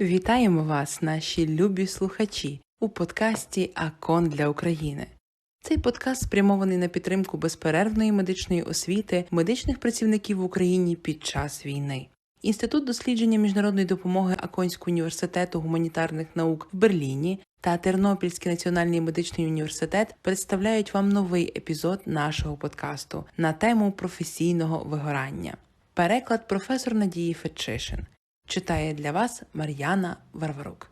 Вітаємо вас, наші любі слухачі, у подкасті Акон для України. Цей подкаст спрямований на підтримку безперервної медичної освіти медичних працівників в Україні під час війни. Інститут дослідження міжнародної допомоги Аконського університету гуманітарних наук в Берліні та Тернопільський національний медичний університет представляють вам новий епізод нашого подкасту на тему професійного вигорання. Переклад професор Надії Фетчишин. Читає для вас Мар'яна Варварук.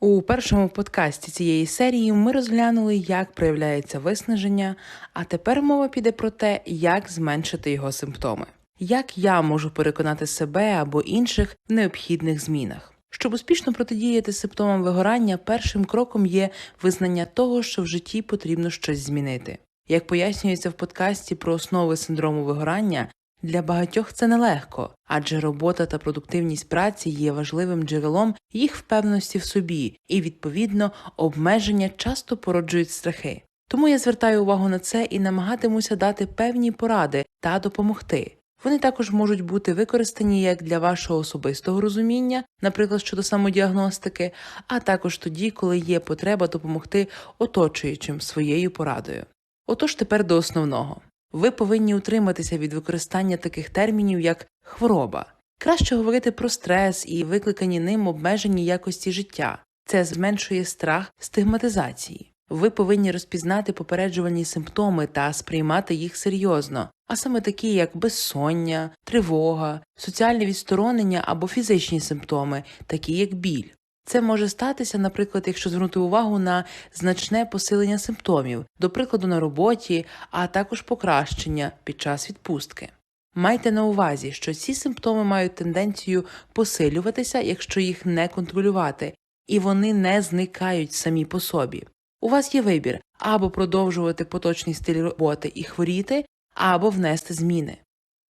У першому подкасті цієї серії ми розглянули, як проявляється виснаження, а тепер мова піде про те, як зменшити його симптоми. Як я можу переконати себе або інших в необхідних змінах. Щоб успішно протидіяти симптомам вигорання, першим кроком є визнання того, що в житті потрібно щось змінити. Як пояснюється в подкасті про основи синдрому вигорання, для багатьох це нелегко, адже робота та продуктивність праці є важливим джерелом їх впевненості в собі, і, відповідно, обмеження часто породжують страхи. Тому я звертаю увагу на це і намагатимуся дати певні поради та допомогти. Вони також можуть бути використані як для вашого особистого розуміння, наприклад, щодо самодіагностики, а також тоді, коли є потреба допомогти оточуючим своєю порадою. Отож тепер до основного. Ви повинні утриматися від використання таких термінів, як хвороба. Краще говорити про стрес і викликані ним обмежені якості життя. Це зменшує страх стигматизації. Ви повинні розпізнати попереджувальні симптоми та сприймати їх серйозно, а саме такі, як безсоння, тривога, соціальне відсторонення або фізичні симптоми, такі як біль. Це може статися, наприклад, якщо звернути увагу на значне посилення симптомів, до прикладу на роботі, а також покращення під час відпустки. Майте на увазі, що ці симптоми мають тенденцію посилюватися, якщо їх не контролювати, і вони не зникають самі по собі. У вас є вибір або продовжувати поточний стиль роботи і хворіти, або внести зміни.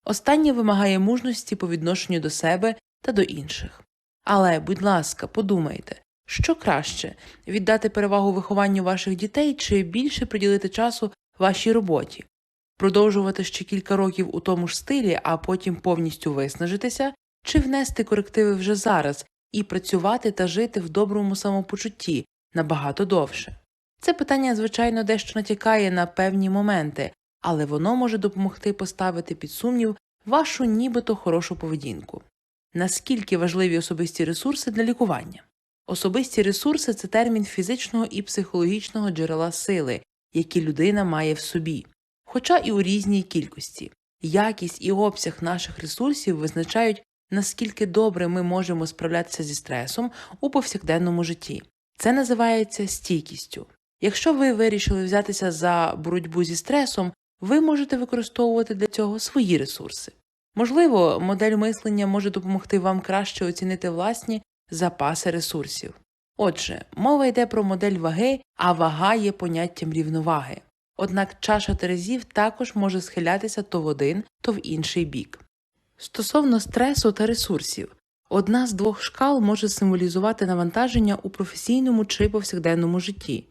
Останнє вимагає мужності по відношенню до себе та до інших. Але, будь ласка, подумайте, що краще віддати перевагу вихованню ваших дітей чи більше приділити часу вашій роботі, продовжувати ще кілька років у тому ж стилі, а потім повністю виснажитися, чи внести корективи вже зараз і працювати та жити в доброму самопочутті набагато довше. Це питання, звичайно, дещо натякає на певні моменти, але воно може допомогти поставити під сумнів вашу нібито хорошу поведінку. Наскільки важливі особисті ресурси для лікування? Особисті ресурси це термін фізичного і психологічного джерела сили, які людина має в собі, хоча і у різній кількості. Якість і обсяг наших ресурсів визначають, наскільки добре ми можемо справлятися зі стресом у повсякденному житті. Це називається стійкістю. Якщо ви вирішили взятися за боротьбу зі стресом, ви можете використовувати для цього свої ресурси. Можливо, модель мислення може допомогти вам краще оцінити власні запаси ресурсів. Отже, мова йде про модель ваги, а вага є поняттям рівноваги. Однак чаша терезів також може схилятися то в один, то в інший бік. Стосовно стресу та ресурсів, одна з двох шкал може символізувати навантаження у професійному чи повсякденному житті,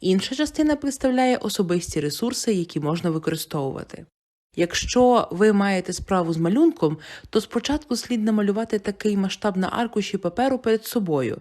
інша частина представляє особисті ресурси, які можна використовувати. Якщо ви маєте справу з малюнком, то спочатку слід намалювати такий масштаб на аркуші паперу перед собою.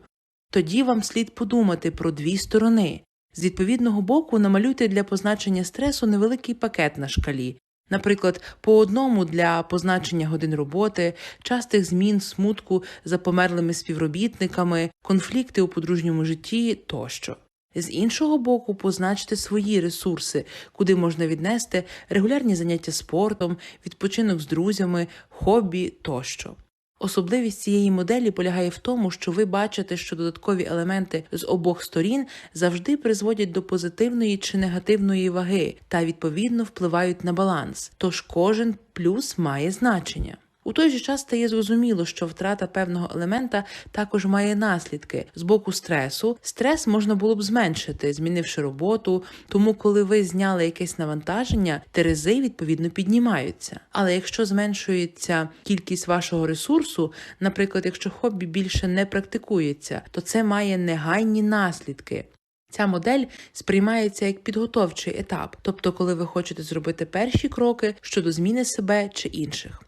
Тоді вам слід подумати про дві сторони. З відповідного боку намалюйте для позначення стресу невеликий пакет на шкалі, наприклад, по одному для позначення годин роботи, частих змін, смутку за померлими співробітниками, конфлікти у подружньому житті тощо. З іншого боку, позначте свої ресурси, куди можна віднести регулярні заняття спортом, відпочинок з друзями, хобі тощо. Особливість цієї моделі полягає в тому, що ви бачите, що додаткові елементи з обох сторін завжди призводять до позитивної чи негативної ваги та відповідно впливають на баланс, тож кожен плюс має значення. У той же час стає зрозуміло, що втрата певного елемента також має наслідки з боку стресу. Стрес можна було б зменшити, змінивши роботу. Тому, коли ви зняли якесь навантаження, терези відповідно піднімаються. Але якщо зменшується кількість вашого ресурсу, наприклад, якщо хобі більше не практикується, то це має негайні наслідки. Ця модель сприймається як підготовчий етап, тобто коли ви хочете зробити перші кроки щодо зміни себе чи інших.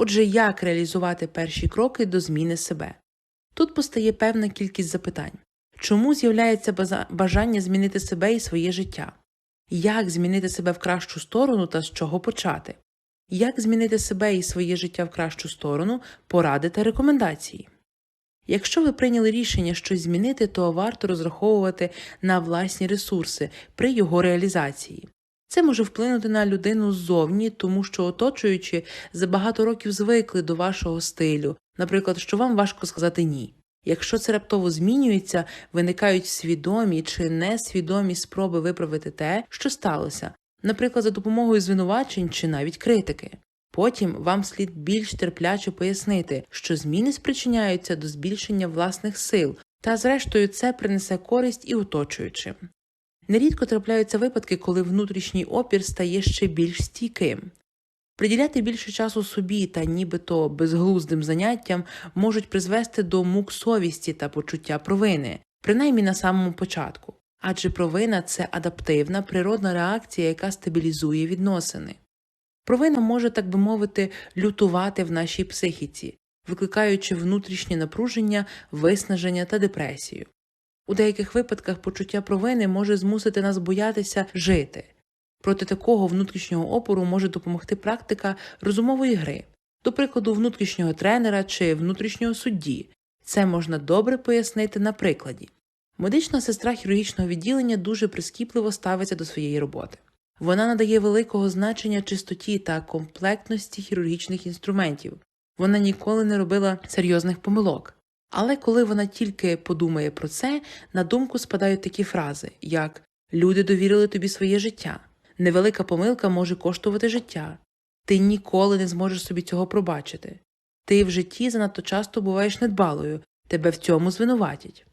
Отже, як реалізувати перші кроки до зміни себе? Тут постає певна кількість запитань. Чому з'являється бажання змінити себе і своє життя? Як змінити себе в кращу сторону та з чого почати? Як змінити себе і своє життя в кращу сторону, поради та рекомендації? Якщо ви прийняли рішення щось змінити, то варто розраховувати на власні ресурси при його реалізації. Це може вплинути на людину ззовні, тому що оточуючи за багато років звикли до вашого стилю, наприклад, що вам важко сказати ні. Якщо це раптово змінюється, виникають свідомі чи несвідомі спроби виправити те, що сталося, наприклад, за допомогою звинувачень чи навіть критики. Потім вам слід більш терпляче пояснити, що зміни спричиняються до збільшення власних сил, та зрештою це принесе користь і оточуючим. Нерідко трапляються випадки, коли внутрішній опір стає ще більш стійким. Приділяти більше часу собі та нібито безглуздим заняттям можуть призвести до мук совісті та почуття провини, принаймні на самому початку. Адже провина це адаптивна природна реакція, яка стабілізує відносини. Провина може, так би мовити, лютувати в нашій психіці, викликаючи внутрішнє напруження, виснаження та депресію. У деяких випадках почуття провини може змусити нас боятися жити. Проти такого внутрішнього опору може допомогти практика розумової гри, до прикладу, внутрішнього тренера чи внутрішнього судді. Це можна добре пояснити на прикладі. Медична сестра хірургічного відділення дуже прискіпливо ставиться до своєї роботи. Вона надає великого значення чистоті та комплектності хірургічних інструментів. Вона ніколи не робила серйозних помилок. Але коли вона тільки подумає про це, на думку спадають такі фрази, як Люди довірили тобі своє життя, невелика помилка може коштувати життя, ти ніколи не зможеш собі цього пробачити. Ти в житті занадто часто буваєш недбалою, тебе в цьому звинуватять.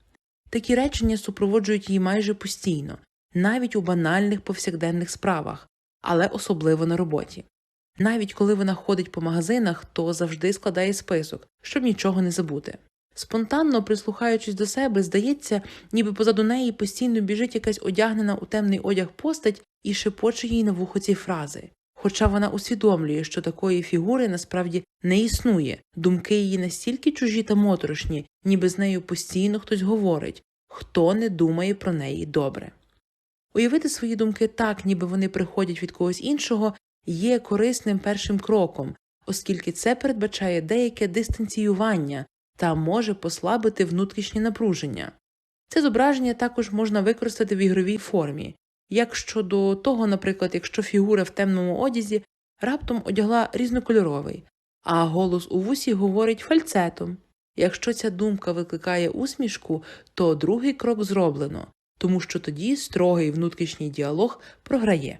Такі речення супроводжують її майже постійно, навіть у банальних повсякденних справах, але особливо на роботі. Навіть коли вона ходить по магазинах, то завжди складає список, щоб нічого не забути. Спонтанно прислухаючись до себе, здається, ніби позаду неї постійно біжить якась одягнена у темний одяг постать і шепоче їй на вухо ці фрази. Хоча вона усвідомлює, що такої фігури насправді не існує, думки її настільки чужі та моторошні, ніби з нею постійно хтось говорить, хто не думає про неї добре. Уявити свої думки так, ніби вони приходять від когось іншого, є корисним першим кроком, оскільки це передбачає деяке дистанціювання та може послабити внутрішнє напруження. Це зображення також можна використати в ігровій формі, як щодо того, наприклад, якщо фігура в темному одязі раптом одягла різнокольоровий, а голос у вусі говорить фальцетом. Якщо ця думка викликає усмішку, то другий крок зроблено, тому що тоді строгий внутрішній діалог програє.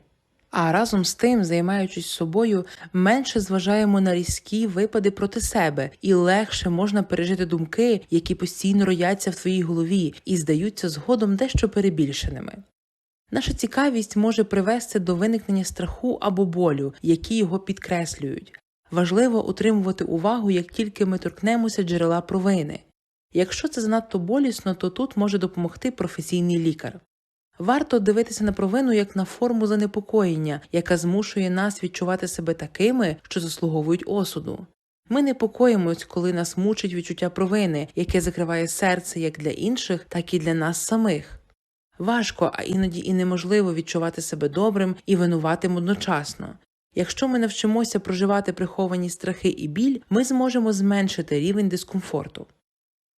А разом з тим, займаючись собою, менше зважаємо на різкі випади проти себе, і легше можна пережити думки, які постійно рояться в твоїй голові і здаються згодом дещо перебільшеними. Наша цікавість може привести до виникнення страху або болю, які його підкреслюють. Важливо утримувати увагу, як тільки ми торкнемося джерела провини. Якщо це занадто болісно, то тут може допомогти професійний лікар. Варто дивитися на провину як на форму занепокоєння, яка змушує нас відчувати себе такими, що заслуговують осуду. Ми непокоїмось, коли нас мучить відчуття провини, яке закриває серце як для інших, так і для нас самих. Важко, а іноді і неможливо відчувати себе добрим і винуватим одночасно. Якщо ми навчимося проживати приховані страхи і біль, ми зможемо зменшити рівень дискомфорту.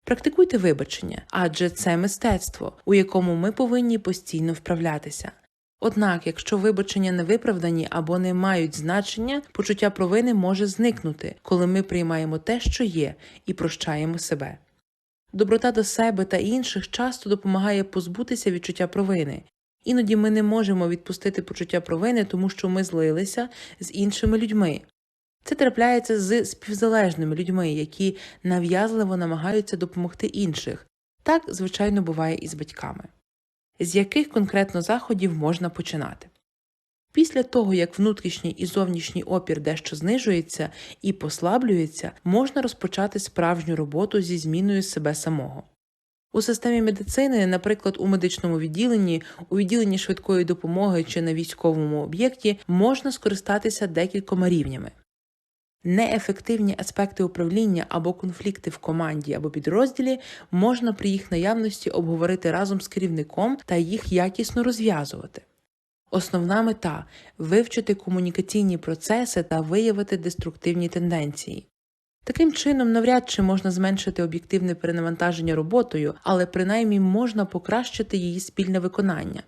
Практикуйте вибачення, адже це мистецтво, у якому ми повинні постійно вправлятися. Однак, якщо вибачення не виправдані або не мають значення, почуття провини може зникнути, коли ми приймаємо те, що є, і прощаємо себе. Доброта до себе та інших часто допомагає позбутися відчуття провини. Іноді ми не можемо відпустити почуття провини, тому що ми злилися з іншими людьми. Це трапляється з співзалежними людьми, які нав'язливо намагаються допомогти інших. Так, звичайно, буває і з батьками. З яких конкретно заходів можна починати? Після того, як внутрішній і зовнішній опір дещо знижується і послаблюється, можна розпочати справжню роботу зі зміною себе самого. У системі медицини, наприклад, у медичному відділенні, у відділенні швидкої допомоги чи на військовому об'єкті, можна скористатися декількома рівнями. Неефективні аспекти управління або конфлікти в команді або підрозділі можна при їх наявності обговорити разом з керівником та їх якісно розв'язувати. Основна мета вивчити комунікаційні процеси та виявити деструктивні тенденції. Таким чином, навряд чи можна зменшити об'єктивне перенавантаження роботою, але принаймні можна покращити її спільне виконання.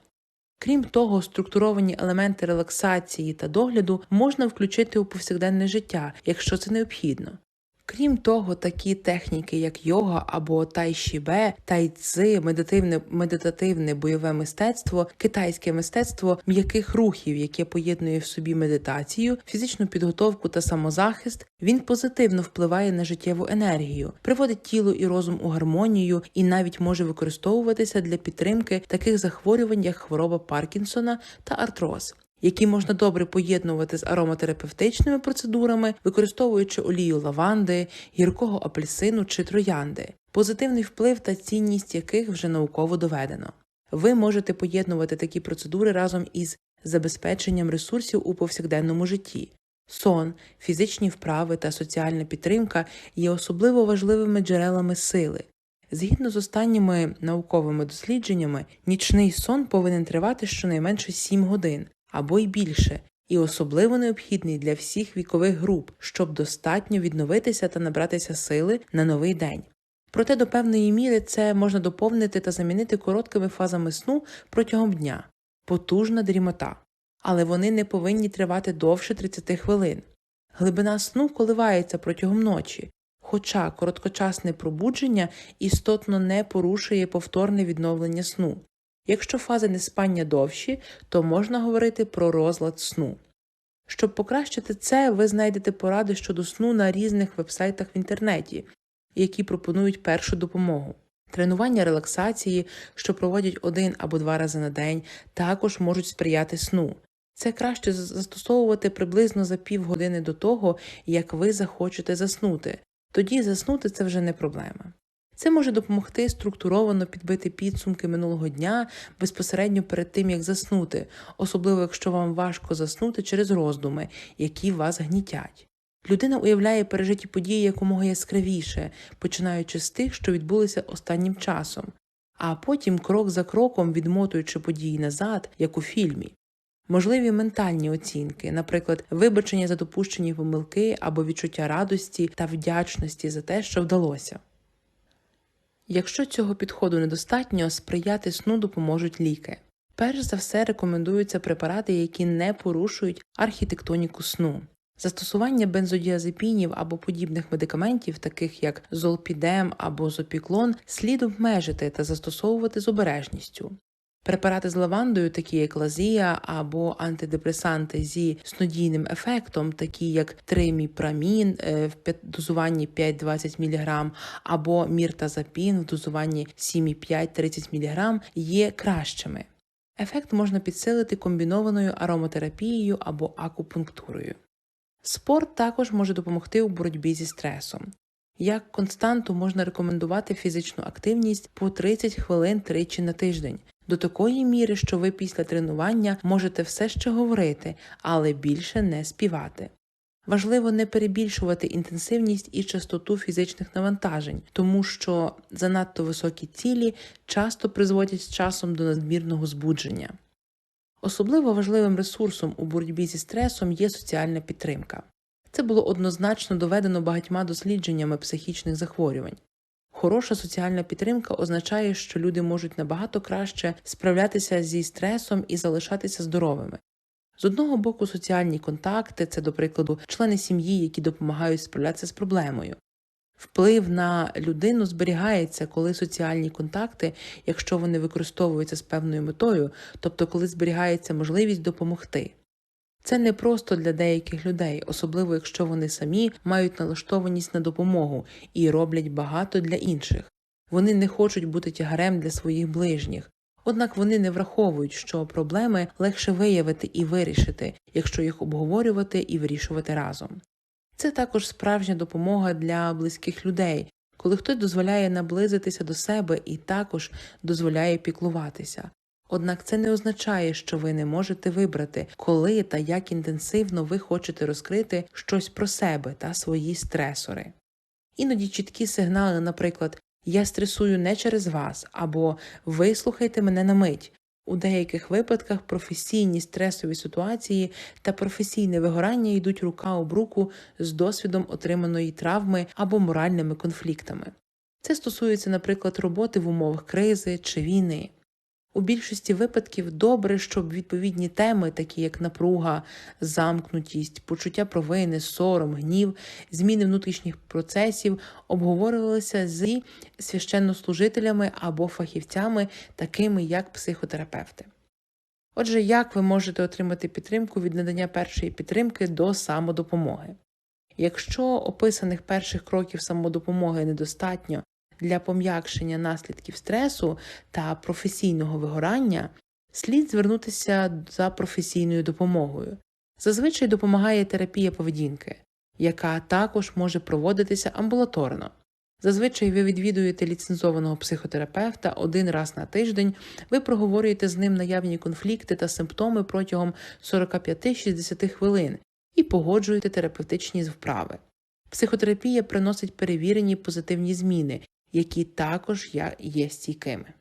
Крім того, структуровані елементи релаксації та догляду можна включити у повсякденне життя, якщо це необхідно. Крім того, такі техніки, як йога або тайшібе, тайцзи, медитивне медитативне бойове мистецтво, китайське мистецтво м'яких рухів, яке поєднує в собі медитацію, фізичну підготовку та самозахист, він позитивно впливає на життєву енергію, приводить тіло і розум у гармонію і навіть може використовуватися для підтримки таких захворювань, як хвороба Паркінсона та артроз які можна добре поєднувати з ароматерапевтичними процедурами, використовуючи олію лаванди, гіркого апельсину чи троянди, позитивний вплив та цінність яких вже науково доведено. Ви можете поєднувати такі процедури разом із забезпеченням ресурсів у повсякденному житті. Сон, фізичні вправи та соціальна підтримка є особливо важливими джерелами сили. Згідно з останніми науковими дослідженнями, нічний сон повинен тривати щонайменше 7 годин, або й більше, і особливо необхідний для всіх вікових груп, щоб достатньо відновитися та набратися сили на новий день. Проте до певної міри це можна доповнити та замінити короткими фазами сну протягом дня, потужна дрімота, але вони не повинні тривати довше 30 хвилин. Глибина сну коливається протягом ночі, хоча короткочасне пробудження істотно не порушує повторне відновлення сну, Якщо фази неспання довші, то можна говорити про розлад сну. Щоб покращити це, ви знайдете поради щодо сну на різних вебсайтах в інтернеті, які пропонують першу допомогу. Тренування релаксації, що проводять один або два рази на день, також можуть сприяти сну. Це краще застосовувати приблизно за півгодини до того, як ви захочете заснути. Тоді заснути це вже не проблема. Це може допомогти структуровано підбити підсумки минулого дня безпосередньо перед тим, як заснути, особливо якщо вам важко заснути через роздуми, які вас гнітять. Людина уявляє пережиті події якомога яскравіше, починаючи з тих, що відбулися останнім часом, а потім крок за кроком відмотуючи події назад, як у фільмі. Можливі ментальні оцінки, наприклад, вибачення за допущені помилки або відчуття радості та вдячності за те, що вдалося. Якщо цього підходу недостатньо, сприяти сну допоможуть ліки. Перш за все рекомендуються препарати, які не порушують архітектоніку сну. Застосування бензодіазепінів або подібних медикаментів, таких як золпідем або зопіклон, слід обмежити та застосовувати з обережністю. Препарати з лавандою, такі як лазія або антидепресанти зі снодійним ефектом, такі як триміпрамін е, в дозуванні 5-20 мг або міртазапін в дозуванні 7,5-30 мг, є кращими. Ефект можна підсилити комбінованою ароматерапією або акупунктурою. Спорт також може допомогти у боротьбі зі стресом. Як константу можна рекомендувати фізичну активність по 30 хвилин тричі на тиждень, до такої міри, що ви після тренування можете все ще говорити, але більше не співати. Важливо не перебільшувати інтенсивність і частоту фізичних навантажень, тому що занадто високі цілі часто призводять з часом до надмірного збудження. Особливо важливим ресурсом у боротьбі зі стресом є соціальна підтримка. Це було однозначно доведено багатьма дослідженнями психічних захворювань. Хороша соціальна підтримка означає, що люди можуть набагато краще справлятися зі стресом і залишатися здоровими. З одного боку, соціальні контакти це, до прикладу, члени сім'ї, які допомагають справлятися з проблемою. Вплив на людину зберігається, коли соціальні контакти, якщо вони використовуються з певною метою, тобто коли зберігається можливість допомогти. Це не просто для деяких людей, особливо якщо вони самі мають налаштованість на допомогу і роблять багато для інших. Вони не хочуть бути тягарем для своїх ближніх, однак вони не враховують, що проблеми легше виявити і вирішити, якщо їх обговорювати і вирішувати разом. Це також справжня допомога для близьких людей, коли хтось дозволяє наблизитися до себе і також дозволяє піклуватися. Однак це не означає, що ви не можете вибрати, коли та як інтенсивно ви хочете розкрити щось про себе та свої стресори. Іноді чіткі сигнали, наприклад, я стресую не через вас або вислухайте мене на мить. У деяких випадках професійні стресові ситуації та професійне вигорання йдуть рука об руку з досвідом отриманої травми або моральними конфліктами. Це стосується, наприклад, роботи в умовах кризи чи війни. У більшості випадків добре, щоб відповідні теми, такі як напруга, замкнутість, почуття провини, сором, гнів, зміни внутрішніх процесів обговорювалися з священнослужителями або фахівцями, такими як психотерапевти. Отже, як ви можете отримати підтримку від надання першої підтримки до самодопомоги? Якщо описаних перших кроків самодопомоги недостатньо для пом'якшення наслідків стресу та професійного вигорання, слід звернутися за професійною допомогою. Зазвичай допомагає терапія поведінки, яка також може проводитися амбулаторно. Зазвичай ви відвідуєте ліцензованого психотерапевта один раз на тиждень, ви проговорюєте з ним наявні конфлікти та симптоми протягом 45-60 хвилин і погоджуєте терапевтичні вправи. Психотерапія приносить перевірені позитивні зміни, які також є стійкими.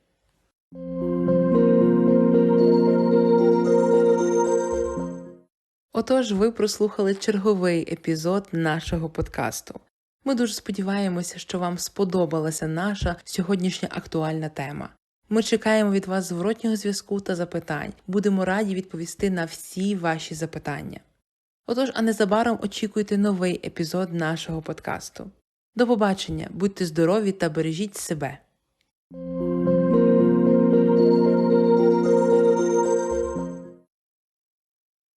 Отож, ви прослухали черговий епізод нашого подкасту. Ми дуже сподіваємося, що вам сподобалася наша сьогоднішня актуальна тема. Ми чекаємо від вас зворотнього зв'язку та запитань. Будемо раді відповісти на всі ваші запитання. Отож, а незабаром очікуйте новий епізод нашого подкасту. До побачення, будьте здорові та бережіть себе.